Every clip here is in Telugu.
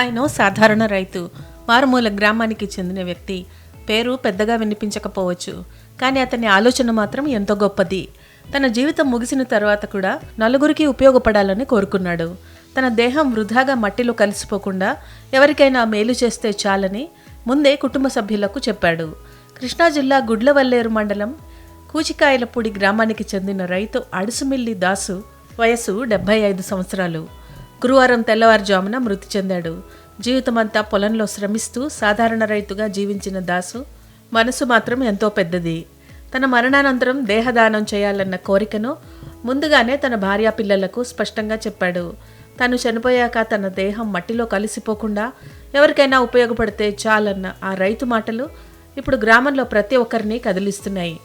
ఆయన సాధారణ రైతు. మారుమూల గ్రామానికి చెందిన వ్యక్తి. పేరు పెద్దగా వినిపించకపోవచ్చు. కానీ అతని ఆలోచన మాత్రం ఎంతో గొప్పది. తన జీవితం ముగిసిన తర్వాత కూడా నలుగురికి ఉపయోగపడాలని కోరుకున్నాడు. తన దేహం వృధాగా మట్టిలో కలిసిపోకుండా ఎవరికైనా మేలు చేస్తే చాలని ముందే కుటుంబ సభ్యులకు చెప్పాడు. కృష్ణా జిల్లా గుడ్లవల్లేరు మండలం కూచికాయలపూడి గ్రామానికి చెందిన రైతు అడుసుమిల్లి దాసు వయసు డెబ్బై ఐదు సంవత్సరాలు. గురువారం తెల్లవారుజామున మృతి చెందాడు. జీవితమంతా పొలంలో శ్రమిస్తూ సాధారణ రైతుగా జీవించిన దాసు మనసు మాత్రం ఎంతో పెద్దది. తన మరణానంతరం దేహదానం చేయాలన్న కోరికను ముందుగానే తన భార్యా పిల్లలకు స్పష్టంగా చెప్పాడు. తను చనిపోయాక తన దేహం మట్టిలో కలిసిపోకుండా ఎవరికైనా ఉపయోగపడితే చాలన్న ఆ రైతు మాటలు ఇప్పుడు గ్రామంలో ప్రతి ఒక్కరిని కదిలిస్తున్నాయి.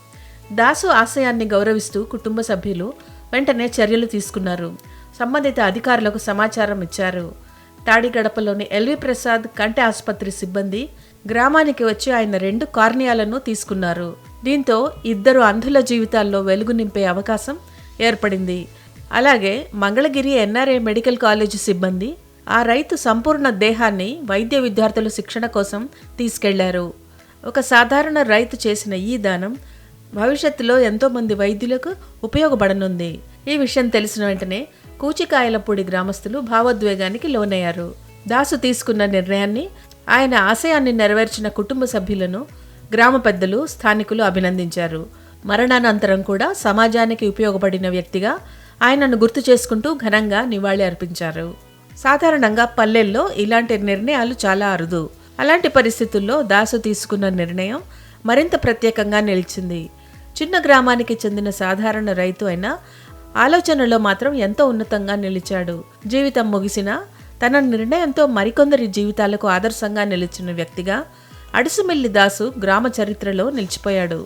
దాసు ఆశయాన్ని గౌరవిస్తూ కుటుంబ సభ్యులు వెంటనే చర్యలు తీసుకున్నారు. సంబంధిత అధికారులకు సమాచారం ఇచ్చారు. తాడిగడపలోని ఎల్వి ప్రసాద్ కంటి ఆసుపత్రి సిబ్బంది గ్రామానికి వచ్చి ఆయన రెండు కార్నియాలను తీసుకున్నారు. దీంతో ఇద్దరు అంధుల జీవితాల్లో వెలుగు నింపే అవకాశం ఏర్పడింది. అలాగే మంగళగిరి ఎన్ఆర్ఏ మెడికల్ కాలేజీ సిబ్బంది ఆ రైతు సంపూర్ణ దేహాన్ని వైద్య విద్యార్థుల శిక్షణ కోసం తీసుకెళ్ళారు. ఒక సాధారణ రైతు చేసిన ఈ దానం భవిష్యత్తులో ఎంతోమంది వైద్యులకు ఉపయోగపడనుంది. ఈ విషయం తెలిసిన వెంటనే కూచికాయలపూడి గ్రామస్తులు భావోద్వేగానికి లోనయ్యారు. దాసు తీసుకున్న నిర్ణయాన్ని ఆయన ఆశయాన్ని నెరవేర్చిన కుటుంబ సభ్యులను గ్రామ పెద్దలు స్థానికులు అభినందించారు. మరణానంతరం కూడా సమాజానికి ఉపయోగపడిన వ్యక్తిగా ఆయనను గుర్తు చేసుకుంటూ ఘనంగా నివాళి అర్పించారు. సాధారణంగా పల్లెల్లో ఇలాంటి నిర్ణయాలు చాలా అరుదు. అలాంటి పరిస్థితుల్లో దాసు తీసుకున్న నిర్ణయం మరింత ప్రత్యేకంగా నిలిచింది. చిన్న గ్రామానికి చెందిన సాధారణ రైతు అయినా ఆలోచనలో మాత్రం ఎంతో ఉన్నతంగా నిలిచాడు. జీవితం ముగిసినా తన నిర్ణయంతో మరికొందరి జీవితాలకు ఆదర్శంగా నిలిచిన వ్యక్తిగా అడుసుమిల్లి దాసు గ్రామ చరిత్రలో నిలిచిపోయాడు.